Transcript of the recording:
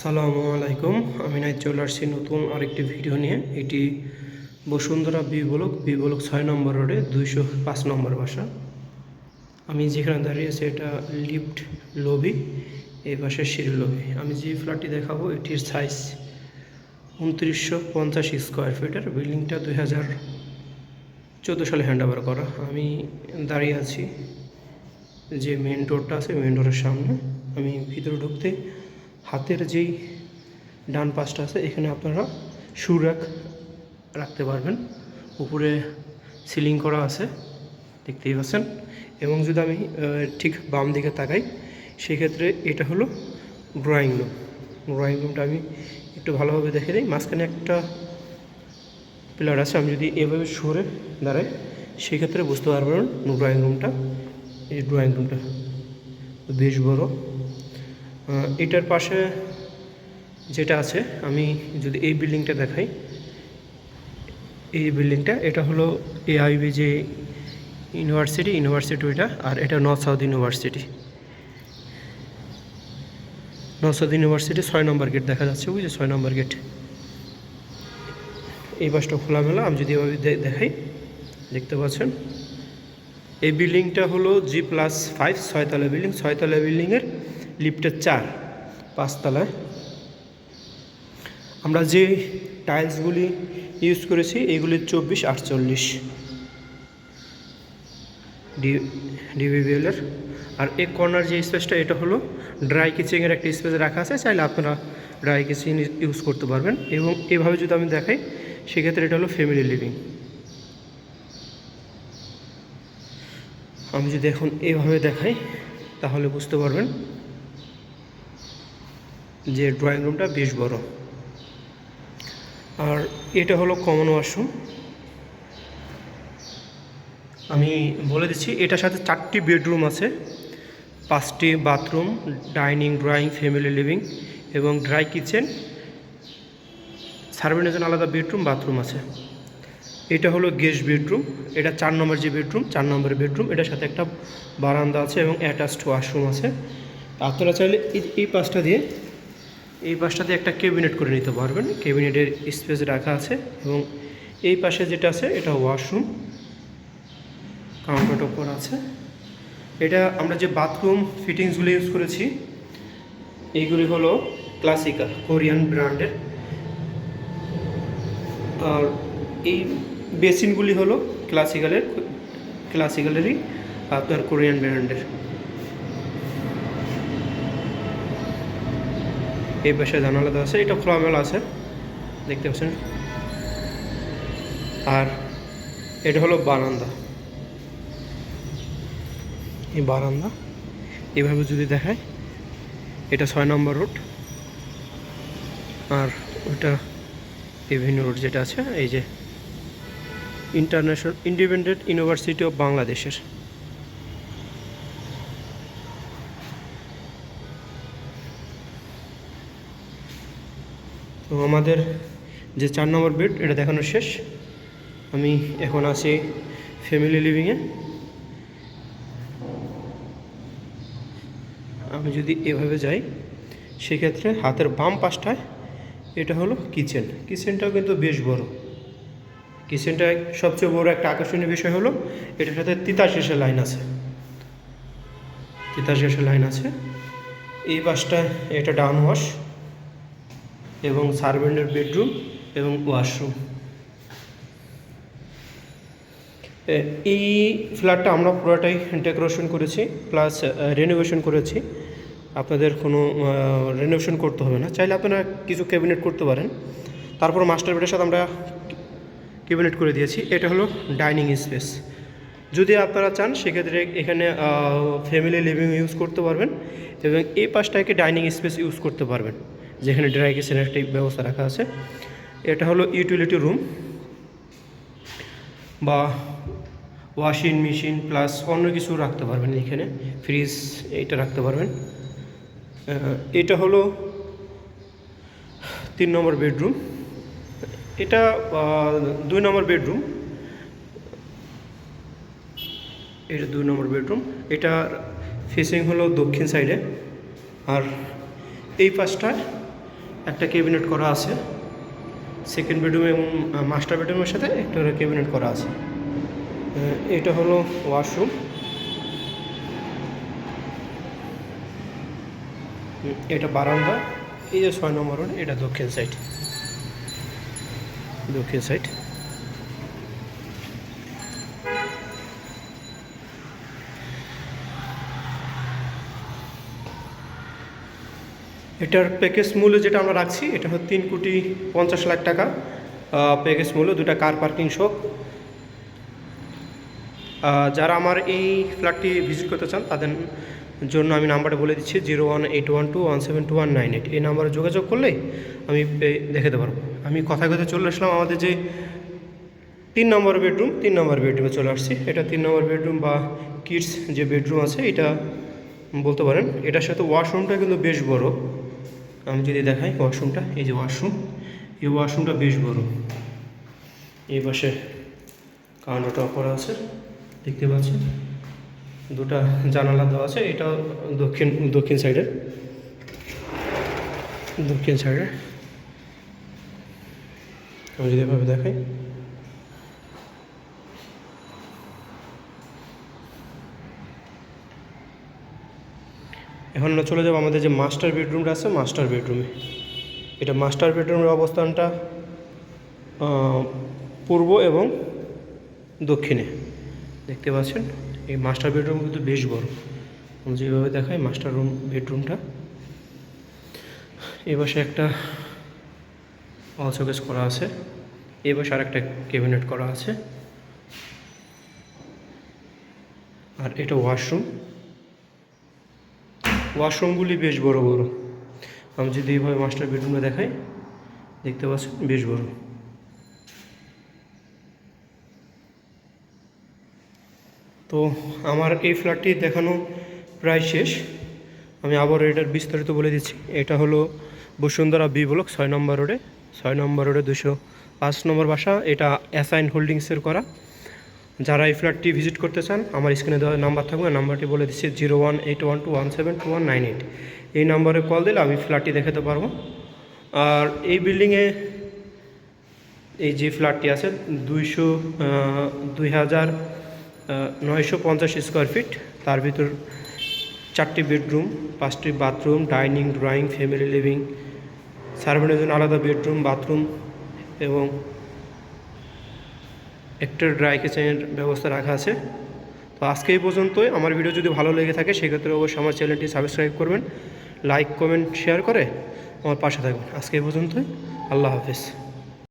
সালামু আলাইকুম। আমি নাই চলে আসছি নতুন আরেকটি ভিডিও নিয়ে। এটি বসুন্ধরা বি ব্লক, বি ছয় নম্বর রোডে, দুইশো পাঁচ নম্বর বাসা। আমি যেখানে দাঁড়িয়ে আছি, এটা লিফট লবি, এই পাশে সিঁড়ি লবি। আমি যে ফ্ল্যাটটি দেখাবো, এটির সাইজ উনত্রিশশো পঞ্চাশ স্কোয়ার ফিটের বিল্ডিংটা দুই হাজার চোদ্দ সালে হ্যান্ড ওভার করা। আমি দাঁড়িয়ে আছি যে মেন ডোরটা আছে মেন ডোরের সামনে। আমি ভিতরে ঢুকতে হাতের যেই ডান পাশটা আছে, এখানে আপনারা শু র্যাক রাখতে পারবেন। উপরে সিলিং করা আছে, দেখতেই পাচ্ছেন। এবং যদি আমি ঠিক বাম দিকে তাকাই, সেক্ষেত্রে এটা হলো ড্রয়িং রুম ড্রয়িং রুমটা আমি একটু ভালোভাবে দেখে দিই মাঝখানে একটা পিলার আছে, আমি যদি এভাবে সরে দাঁড়াই, সেক্ষেত্রে বুঝতে পারবেন ড্রয়িং রুমটা এই ড্রয়িং রুমটা বেশ বড়। এটার পাশে যেটা আছে, আমি যদি এই বিল্ডিংটা দেখাই, এই বিল্ডিংটা এটা হলো এআইবি যে ইউনিভার্সিটি ইউনিভার্সিটি ওইটা আর এটা north south university north south university ছয় নম্বর গেট দেখা যাচ্ছে, বুঝলি? ছয় নম্বর গেট এই বাসটা খোলামেলা, আমি যদি এভাবে দেখাই, দেখতে পাচ্ছেন? এই বিল্ডিংটা হলো জি প্লাস ফাইভ ছয়তলা বিল্ডিং ছয়তলা বিল্ডিংয়ের লিফটের চার পাঁচতলায়। আমরা যে টাইলসগুলি ইউজ করেছি, এগুলি চব্বিশ, আটচল্লিশ ডি ডিভিবিএলের আর এই কর্নার যে স্পেসটা, এটা হলো ড্রাই কিচেনের একটা স্পেস রাখা আছে, চাইলে আপনারা ড্রাই কিচেন ইউজ করতে পারবেন। এবং এভাবে যদি আমি দেখাই, সেক্ষেত্রে এটা হলো ফ্যামিলি লিভিং। আমি যদি এখন এইভাবে দেখাই, তাহলে বুঝতে পারবেন যে ড্রয়িং রুমটা বেশ বড়। আর এটা হলো কমন ওয়াশরুম আমি বলে দিচ্ছি, এটার সাথে চারটি বেডরুম আছে। পাঁচটি bathroom dining drawing family living এবং ড্রাই কিচেন সার্ভেন্টের জন্য আলাদা বেডরুম বাথরুম আছে। এটা হলো গেস্ট বেডরুম এটা চার নম্বর যে বেডরুম চার নম্বরের বেডরুম এটার সাথে একটা বারান্দা আছে এবং অ্যাটাচড ওয়াশরুম আছে। আপনারা চাইলে এই- এই পাশটা দিয়ে এই পাশটাতে একটা ক্যাবিনেট করে নিতে পারবেন। ক্যাবিনেটের স্পেস রাখা আছে এবং এই পাশে যেটা আছে, এটা ওয়াশরুম কাউন্টার টপ করা আছে। এটা আমরা যে বাথরুম ফিটিংসগুলো ইউজ করেছি, এইগুলি হলো ক্লাসিক্যাল কোরিয়ান ব্র্যান্ডের। আর এই বেসিনগুলি হলো ক্লাসিক্যালের, ক্লাসিক্যালেরই, আপনার কোরিয়ান ব্র্যান্ডের। এই পাশে জানালা দেওয়া আছে, এটা খোলামেলা আছে, দেখতে পাচ্ছেন। আর এটা হলো বারান্দা। এই বারান্দা এভাবে যদি দেখায়, এটা ছয় নম্বর রোড। আর ওটা বিভিন্ন রোড যেটা আছে, এই যে ইন্টারন্যাশনাল ইন্ডিপেন্ডেন্ট ইউনিভার্সিটি অফ বাংলাদেশের। তো আমাদের যে চার নম্বর বেড এটা দেখানো শেষ। আমি এখন আছি ফ্যামিলি লিভিংয়ে আমি যদি এভাবে যাই, সেক্ষেত্রে হাতের বাম পাশটায় এটা হলো কিচেন কিচেনটাও কিন্তু বেশ বড়। কিচেনটা সবচেয়ে বড় একটা আকর্ষণীয় বিষয় হলো, এটার সাথে তিতাস গ্যাসের লাইন আছে। তিতাস গ্যাসের লাইন আছে। এই পাশটায় এটা ডাউন ওয়াশ এবং সার্ভেন্টের বেডরুম এবং ওয়াশরুম। এই ফ্ল্যাটটা আমরা পুরোটাই ডেকোরেশন করেছি, প্লাস রেনোভেশন করেছি। আপনাদের কোনো রেনোভেশন করতে হবে না। চাইলে আপনারা কিছু ক্যাবিনেট করতে পারেন। তারপর মাস্টার বেডের সাথে আমরা ক্যাবিনেট করে দিয়েছি। এটা হলো ডাইনিং স্পেস যদি আপনারা চান, সেক্ষেত্রে এখানে ফ্যামিলি লিভিং ইউজ করতে পারবেন এবং এই পাশটাকে ডাইনিং স্পেস ইউজ করতে পারবেন। যেখানে ড্রাই কিচেনের ব্যবস্থা রাখা আছে। এটা হলো ইউটিলিটি রুম বা ওয়াশিং মেশিন প্লাস অন্য কিছু রাখতে পারবেন এখানে। ফ্রিজ এইটা রাখতে পারবেন। এটা হলো তিন নম্বর বেডরুম এটা দুই নম্বর বেডরুম এটা দুই নম্বর বেডরুম এটা ফেসিং হলো দক্ষিণ সাইডে আর এই পাশটায় একটা ক্যাবিনেট করা আছে। সেকেন্ড বেডরুম এবং মাস্টার বেডরুমের সাথে একটা ক্যাবিনেট করা আছে। এটা হলো ওয়াশরুম এটা বারান্দা। এই যে ছয় নম্বর এটা দক্ষিণ সাইড দক্ষিণ সাইড এটার প্যাকেজ মূল্য যেটা আমরা রাখছি, এটা হচ্ছে তিন কোটি পঞ্চাশ লাখ টাকা। প্যাকেজ মূল্য, দুটা কার পার্কিং সহ যারা আমার এই ফ্ল্যাটটি ভিজিট করতে চান, তাদের জন্য আমি নাম্বারটা বলে দিচ্ছি, zero one eight one two one seven two one nine eight. এই নাম্বারে যোগাযোগ করলে আমি দেখাতে পারব। আমি কথা কথা চলে আসলাম আমাদের যে তিন নম্বর বেডরুম তিন নম্বর বেডরুমে চলে আসছি। এটা তিন নম্বর বেডরুম বা কিডস যে বেডরুম আছে, এটা বলতে পারেন, এটার সাথে ওয়াশরুমটা কিন্তু বেশ বড়। আমি যদি দেখাই ওয়াশরুমটা এই যে ওয়াশরুম এই ওয়াশরুমটা বেশ বড়। এই পাশে কাউন্টারটা করা আছে, দেখতে পাচ্ছেন? দুটা জানালা দেওয়া আছে এটা দক্ষিণ দক্ষিণ সাইডে দক্ষিণ সাইডে আমি যদি এভাবে দেখাই এখন আমরা চলে যাব আমাদের যে মাস্টার বেডরুমটা আছে মাস্টার বেডরুমে এটা মাস্টার বেডরুমের অবস্থানটা পূর্ব এবং দক্ষিণে। দেখতে পাচ্ছেন, এই মাস্টার বেডরুম কিন্তু বেশ বড়। আমি যেভাবে দেখাই মাস্টার রুম বেডরুমটা এ পাশে একটা অল শোকেস করা আছে। এ পাশে আর একটা ক্যাবিনেট করা আছে। আর এটা ওয়াশরুম ওয়াশরুমগুলি বেশ বড় বড়। আমি যদি এইভাবে মাস্টার বেডরুমে দেখাই, দেখতে পাচ্ছেন বেশ বড়। তো আমার এই ফ্ল্যাটটি দেখানো প্রায় শেষ। আমি আবার এটার বিস্তারিত বলে দিচ্ছি। এটা হলো বসুন্ধরা বি ব্লক, ছয় নম্বর রোডে। ছয় নম্বর রোডে দুশো পাঁচ নম্বর বাসা। এটা অ্যাসাইন হোল্ডিংসের করা। যারা এই ফ্ল্যাটটি ভিজিট করতে চান, আমার স্ক্রিনে দেওয়া নাম্বার থাকবে নাম্বারটি বলে দিচ্ছি zero one eight one two one seven two one nine eight এই নাম্বারে কল দিলে আমি ফ্ল্যাটটি দেখাতে পারব। আর এই বিল্ডিংয়ে এই যে ফ্ল্যাটটি আছে, দুইশো দুই হাজার নয়শো পঞ্চাশ স্কোয়ার ফিট তার ভিতর চারটি বেডরুম পাঁচটি bathroom dining drawing family living সার্ভেন্টের জন্য আলাদা বেডরুম বাথরুম এবং একটা ড্রাই কিচেনের ব্যবস্থা রাখা আছে। তো আজকে এই পর্যন্তই। আমার ভিডিও যদি ভালো লেগে থাকে, সেক্ষেত্রে অবশ্যই আমার চ্যানেলটি সাবস্ক্রাইব করবেন লাইক কমেন্ট শেয়ার করে আমার পাশে থাকবেন। আজকে এই পর্যন্তই। আল্লাহ হাফিজ।